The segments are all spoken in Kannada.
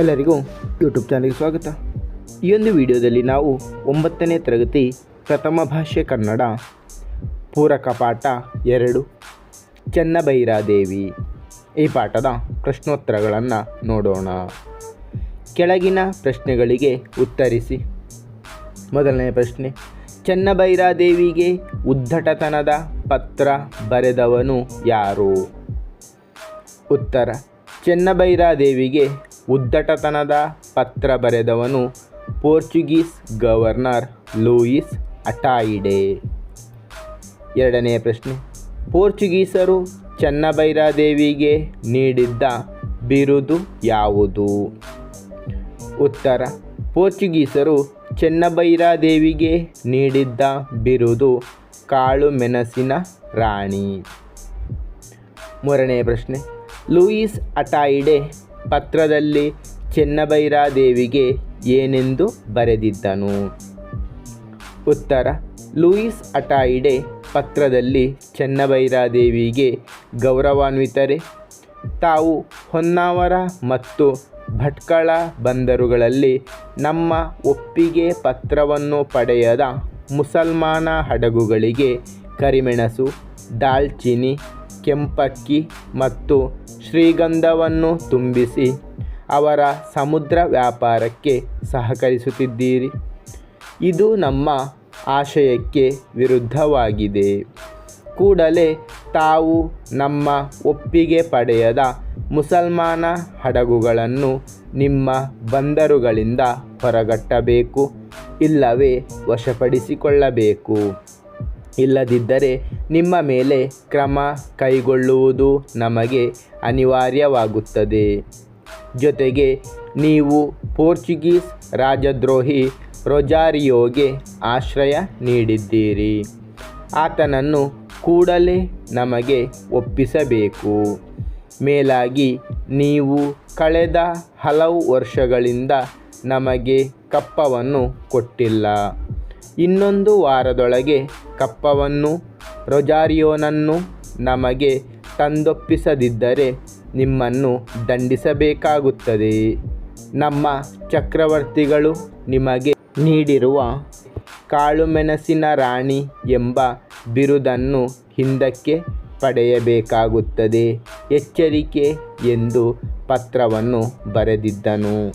ಎಲ್ಲರಿಗೂ ಯೂಟ್ಯೂಬ್ ಚಾನಲ್ಗೆ ಸ್ವಾಗತ. ಈ ಒಂದು ವಿಡಿಯೋದಲ್ಲಿ ನಾವು ಒಂಬತ್ತನೇ ತರಗತಿ ಪ್ರಥಮ ಭಾಷೆ ಕನ್ನಡ, ಪೂರಕ ಪಾಠ ಎರಡು ಚೆನ್ನಭೈರಾದೇವಿ ಈ ಪಾಠದ ಪ್ರಶ್ನೋತ್ತರಗಳನ್ನು ನೋಡೋಣ. ಕೆಳಗಿನ ಪ್ರಶ್ನೆಗಳಿಗೆ ಉತ್ತರಿಸಿ. ಮೊದಲನೇ ಪ್ರಶ್ನೆ ಚೆನ್ನಭೈರಾದೇವಿಗೆ ಉದ್ದಟತನದ ಪತ್ರ ಬರೆದವನು ಯಾರು? ಉತ್ತರ ಚೆನ್ನಭೈರಾದೇವಿಗೆ ಉದ್ದಟತನದ ಪತ್ರ ಬರೆದವನು ಪೋರ್ಚುಗೀಸ್ ಗವರ್ನರ್ ಲೂಯಿಸ್ ಅಟಾಯಿಡೆ. ಎರಡನೆಯ ಪ್ರಶ್ನೆ. ಪೋರ್ಚುಗೀಸರು ಚನ್ನಭೈರಾದೇವಿಗೆ ನೀಡಿದ್ದ ಬಿರುದು ಯಾವುದು? ಉತ್ತರ. ಪೋರ್ಚುಗೀಸರು ಚೆನ್ನಭೈರಾದೇವಿಗೆ ನೀಡಿದ್ದ ಬಿರುದು ಕಾಳು ಮೆಣಸಿನ ರಾಣಿ. ಮೂರನೇ ಪ್ರಶ್ನೆ. ಲೂಯಿಸ್ ಅಟಾಯಿಡೆ ಪತ್ರದಲ್ಲಿ ಚೆನ್ನಭೈರಾದೇವಿಗೆ ಏನೆಂದು ಬರೆದಿದ್ದನು? ಉತ್ತರ, ಲೂಯಿಸ್ ಅಟಾಯಿಡೆ ಪತ್ರದಲ್ಲಿ ಚೆನ್ನಭೈರಾದೇವಿಗೆ ಗೌರವಾನ್ವಿತರೆ, ತಾವು ಹೊನ್ನಾವರ ಮತ್ತು ಭಟ್ಕಳ ಬಂದರುಗಳಲ್ಲಿ ನಮ್ಮ ಒಪ್ಪಿಗೆ ಪತ್ರವನ್ನು ಪಡೆಯದ ಮುಸಲ್ಮಾನ ಹಡಗುಗಳಿಗೆ ಕರಿಮೆಣಸು, ದಾಲ್ಚಿನಿ ಕೆಂಪಕ್ಕಿ ಮತ್ತು ಶ್ರೀಗಂಧವನ್ನು ತುಂಬಿಸಿ ಅವರ ಸಮುದ್ರ ವ್ಯಾಪಾರಕ್ಕೆ ಸಹಕರಿಸುತ್ತಿದ್ದೀರಿ. ಇದು ನಮ್ಮ ಆಶಯಕ್ಕೆ ವಿರುದ್ಧವಾಗಿದೆ. ಕೂಡಲೇ ತಾವು ನಮ್ಮ ಒಪ್ಪಿಗೆ ಪಡೆಯದ ಮುಸಲ್ಮಾನ ಹಡಗುಗಳನ್ನು ನಿಮ್ಮ ಬಂದರುಗಳಿಂದ ಹೊರಗಟ್ಟಬೇಕು, ಇಲ್ಲವೇ ವಶಪಡಿಸಿಕೊಳ್ಳಬೇಕು. ಇಲ್ಲದಿದ್ದರೆ ನಿಮ್ಮ ಮೇಲೆ ಕ್ರಮ ಕೈಗೊಳ್ಳುವುದು ನಮಗೆ ಅನಿವಾರ್ಯವಾಗುತ್ತದೆ. ಜೊತೆಗೆ ನೀವು ಪೋರ್ಚುಗೀಸ್ ರಾಜದ್ರೋಹಿ ರೊಜಾರಿಯೋಗೆ ಆಶ್ರಯ ನೀಡಿದ್ದೀರಿ. ಆತನನ್ನು ಕೂಡಲೇ ನಮಗೆ ಒಪ್ಪಿಸಬೇಕು. ಮೇಲಾಗಿ ನೀವು ಕಳೆದ ಹಲವು ವರ್ಷಗಳಿಂದ ನಮಗೆ ಕಪ್ಪವನ್ನು ಕೊಟ್ಟಿಲ್ಲ. ಇನ್ನೊಂದು ವಾರದೊಳಗೆ ಕಪ್ಪವನ್ನು ರೊಜಾರಿಯೋನನ್ನು ನಮಗೆ ತಂದೊಪ್ಪಿಸದಿದ್ದರೆ ನಿಮ್ಮನ್ನು ದಂಡಿಸಬೇಕಾಗುತ್ತದೆ. ನಮ್ಮ ಚಕ್ರವರ್ತಿಗಳು ನಿಮಗೆ ನೀಡಿರುವ ಕಾಳುಮೆಣಸಿನ ರಾಣಿ ಎಂಬ ಬಿರುದನ್ನು ಹಿಂದಕ್ಕೆ ಪಡೆಯಬೇಕಾಗುತ್ತದೆ. ಎಚ್ಚರಿಕೆ ಎಂದು ಪತ್ರವನ್ನು ಬರೆದಿದ್ದನು.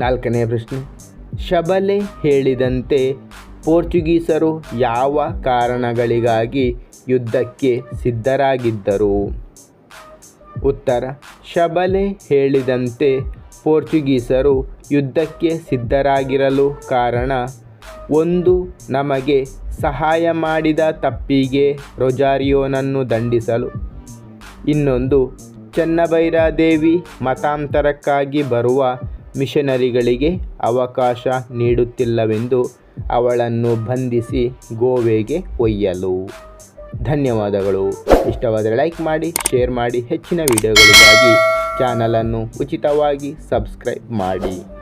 ನಾಲ್ಕನೇ ಪ್ರಶ್ನೆ. ಶಬಲೆ ಹೇಳಿದಂತೆ ಪೋರ್ಚುಗೀಸರು ಯಾವ ಕಾರಣಗಳಿಗಾಗಿ ಯುದ್ಧಕ್ಕೆ ಸಿದ್ಧರಾಗಿದ್ದರು? ಉತ್ತರ, ಶಬಲೆ ಹೇಳಿದಂತೆ ಪೋರ್ಚುಗೀಸರು ಯುದ್ಧಕ್ಕೆ ಸಿದ್ಧರಾಗಿರಲು ಕಾರಣ, ಒಂದು, ನಮಗೆ ಸಹಾಯ ಮಾಡಿದ ತಪ್ಪಿಗೆ ರೊಜಾರಿಯೋನನ್ನು ದಂಡಿಸಲು, ಇನ್ನೊಂದು, ಚೆನ್ನಭೈರಾದೇವಿ ಮತಾಂತರಕ್ಕಾಗಿ ಬರುವ ಮಿಷನರಿಗಳಿಗೆ ಅವಕಾಶ ನೀಡುತ್ತಿಲ್ಲವೆಂದು ಅವಳನ್ನು ಬಂಧಿಸಿ ಗೋವೆಗೆ ಒಯ್ಯಲು. ಧನ್ಯವಾದಗಳು. ಇಷ್ಟವಾದರೆ ಲೈಕ್ ಮಾಡಿ, ಶೇರ್ ಮಾಡಿ. ಹೆಚ್ಚಿನ ವಿಡಿಯೋಗಳಿಗಾಗಿ ಚಾನಲನ್ನು ಉಚಿತವಾಗಿ ಸಬ್ಸ್ಕ್ರೈಬ್ ಮಾಡಿ.